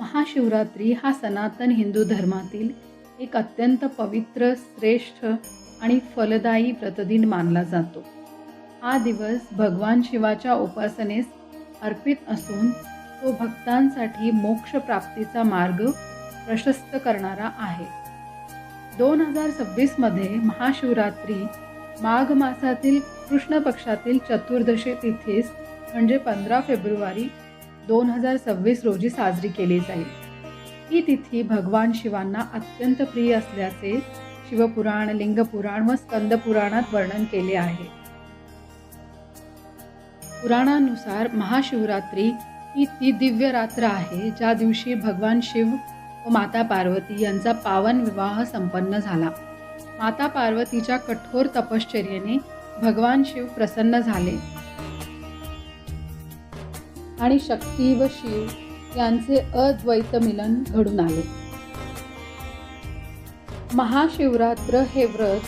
महाशिवरात्री हा सनातन हिंदू धर्मातील एक अत्यंत पवित्र श्रेष्ठ आणि फलदायी व्रतदिन मानला जातो. हा दिवस भगवान शिवाच्या उपासनेस अर्पित असून तो भक्तांसाठी मोक्षप्राप्तीचा मार्ग प्रशस्त करणारा आहे. दोन हजार सव्वीसमध्ये महाशिवरात्री माघ मासातील कृष्ण पक्षातील चतुर्दशी तिथीस म्हणजे पंधरा फेब्रुवारी दोन हजार सव्वीस रोजी साजरी केली जाईल. ही तिथी भगवान शिवांना अत्यंत प्रिय असल्याचे शिवपुराण लिंगपुराण व स्कंदपुराणात वर्णन केले आहे. पुराणानुसार महाशिवरात्री ही ती दिव्य रात्र आहे ज्या दिवशी भगवान शिव व माता पार्वती यांचा पावन विवाह संपन्न झाला. माता पार्वतीच्या कठोर तपश्चर्येने भगवान शिव प्रसन्न झाले. आणि शक्ती व शिव यांचे अद्वैत मिलन घडून आले. महाशिवरात्र हे व्रत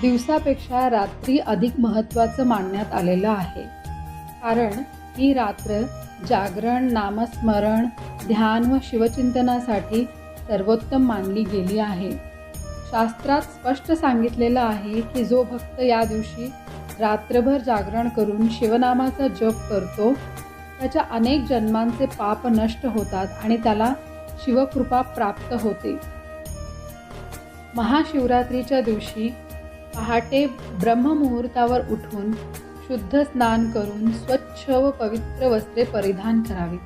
दिवसापेक्षा रात्री अधिक महत्त्वाचं मानण्यात आलेलं आहे. कारण ही रात्र जागरण नामस्मरण ध्यान व शिवचिंतनासाठी सर्वोत्तम मानली गेली आहे. शास्त्रात स्पष्ट सांगितलेलं आहे की जो भक्त या दिवशी रात्रभर जागरण करून शिवनामाचा जप करतो त्याच्या अनेक जन्मांचे पाप नष्ट होतात आणि त्याला शिवकृपा प्राप्त होते. महाशिवरात्रीच्या दिवशी पहाटे ब्रह्ममुहूर्तावर उठून शुद्ध स्नान करून स्वच्छ व पवित्र वस्त्रे परिधान करावी.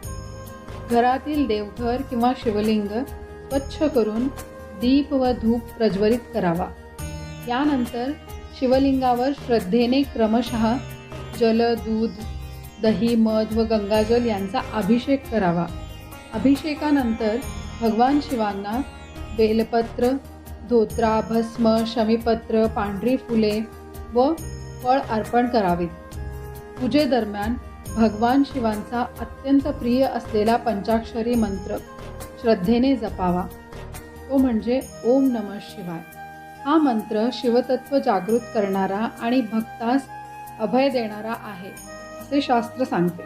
घरातील देवघर किंवा शिवलिंग स्वच्छ करून दीप व धूप प्रज्वलित करावा. यानंतर शिवलिंगावर श्रद्धेने क्रमशः जल दूध दही मध व गंगाजल यांचा अभिषेक करावा. अभिषेकानंतर भगवान शिवांना बेलपत्र धोत्रा भस्म शमीपत्र पांढरी फुले व फळ अर्पण करावीत. पूजेदरम्यान भगवान शिवांचा अत्यंत प्रिय असलेला पंचाक्षरी मंत्र श्रद्धेने जपावा. तो म्हणजे ओम नम शिवाय. हा मंत्र शिवतत्व जागृत करणारा आणि भक्तास अभय देणारा आहे. असे शास्त्र सांगते.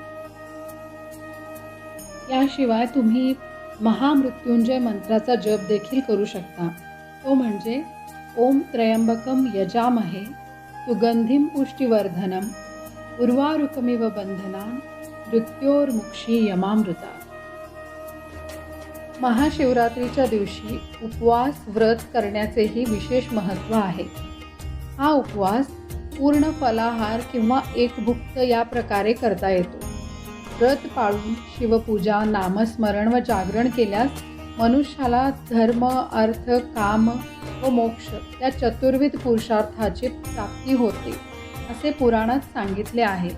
याशिवाय तुम्ही महामृत्युंजय मंत्राचा जप देखील करू शकता. तो म्हणजे ओम त्रयंबकम यजामहे सुगंधिम पुष्टिवर्धनम उर्वारुकमिव बंधना मृत्योर्मुक्षी यमामृता. महाशिवरात्रीच्या दिवशी उपवास व्रत करण्याचेही विशेष महत्त्व आहे. हा उपवास पूर्ण फलाहार किंवा एकभुक्त या प्रकारे करता येतो. व्रत पाळून शिवपूजा नामस्मरण व जागरण केल्यास मनुष्याला धर्म अर्थ काम व मोक्ष या चतुर्विध पुरुषार्थाची प्राप्ती होते असे पुराणात सांगितले आहे.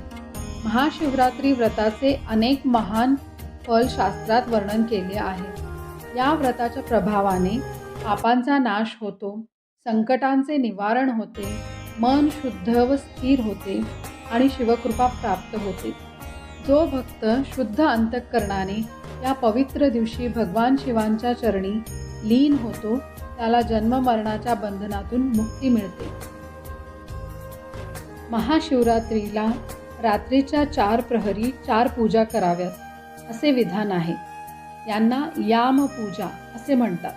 महाशिवरात्री व्रताचे अनेक महान फल शास्त्रात वर्णन केले आहे. या व्रताच्या प्रभावाने पापांचा नाश होतो संकटांचे निवारण होते मन शुद्ध व स्थिर होते आणि शिवकृपा प्राप्त होते. जो भक्त शुद्ध अंतःकरणाने या पवित्र दिवशी भगवान शिवांच्या चरणी लीन होतो त्याला जन्ममरणाच्या बंधनातून मुक्ती मिळते. महाशिवरात्रीला रात्रीच्या चार प्रहरी चार पूजा कराव्यात असे विधान आहे. यांना यामपूजा असे म्हणतात.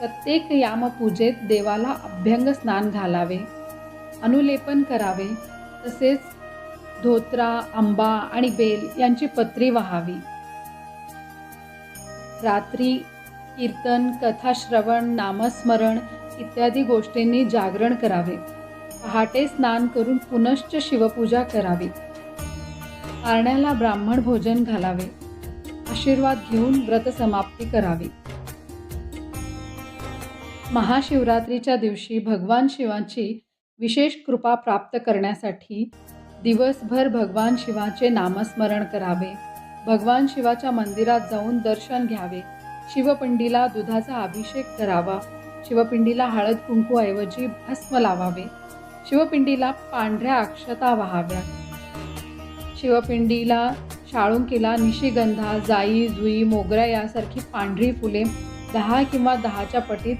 प्रत्येक यामपूजेत देवाला अभ्यंग स्नान घालावे अनुलेपन करावे तसेच धोत्रा आंबा आणि बेल यांची पत्री व्हावी. रात्री कीर्तन कथाश्रवण नामस्मरण इत्यादी गोष्टींनी जागरण करावे. पहाटे स्नान करून पुनश्च शिवपूजा करावी. पारण्याला ब्राह्मण भोजन घालावे. आशीर्वाद घेऊन व्रत समाप्ती करावी. महाशिवरात्रीच्या दिवशी भगवान शिवाची विशेष कृपा प्राप्त करण्यासाठी दिवसभर भगवान शिवाचे नामस्मरण करावे. भगवान शिवाच्या मंदिरात जाऊन दर्शन घ्यावे. शिवपिंडीला दुधाचा अभिषेक करावा. शिवपिंडीला हळद कुंकूऐवजी भस्म लावावे. शिवपिंडीला पांढऱ्या अक्षता व्हाव्या. शिवपिंडीला शाळुंकीला निशिगंधा जाई जुई मोगरा यासारखी पांढरी फुले दहा किंवा दहाच्या पटीत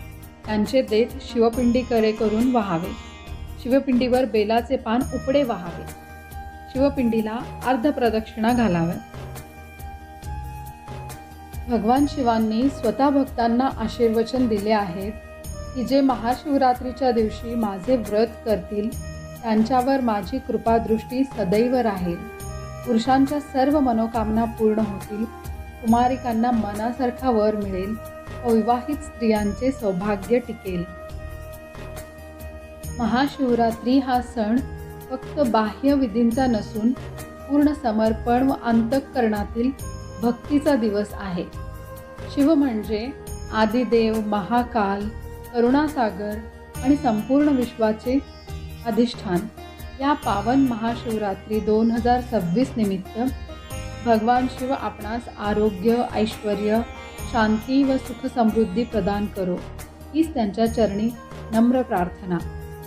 त्यांचे देत शिवपिंडीकडे करून व्हावे. शिवपिंडीवर बेलाचे पान उपडे वहावे. शिवपिंडीला अर्धप्रदक्षिणा घालाव्या भगवान शिवांनी स्वतः भक्तांना आशीर्वचन दिले आहेत की जे महाशिवरात्रीच्या दिवशी माझे व्रत करतील त्यांच्यावर माझी कृपादृष्टी सदैव राहील. पुरुषांच्या सर्व मनोकामना पूर्ण होतील कुमारिकांना मनासारखा वर मिळेल व विवाहित स्त्रियांचे सौभाग्य टिकेल. महाशिवरात्री हा सण फक्त बाह्य विधींचा नसून पूर्ण समर्पण व अंतःकरणातील भक्तीचा दिवस आहे. शिव म्हणजे आदिदेव महाकाल करुणासागर आणि संपूर्ण विश्वाचे अधिष्ठान. या पावन महाशिवरात्री दोन हजार सव्वीस निमित्त भगवान शिव आपणास आरोग्य ऐश्वर शांती व सुख समृद्धी प्रदान करो. हीच त्यांच्या चरणी नम्र प्रार्थना.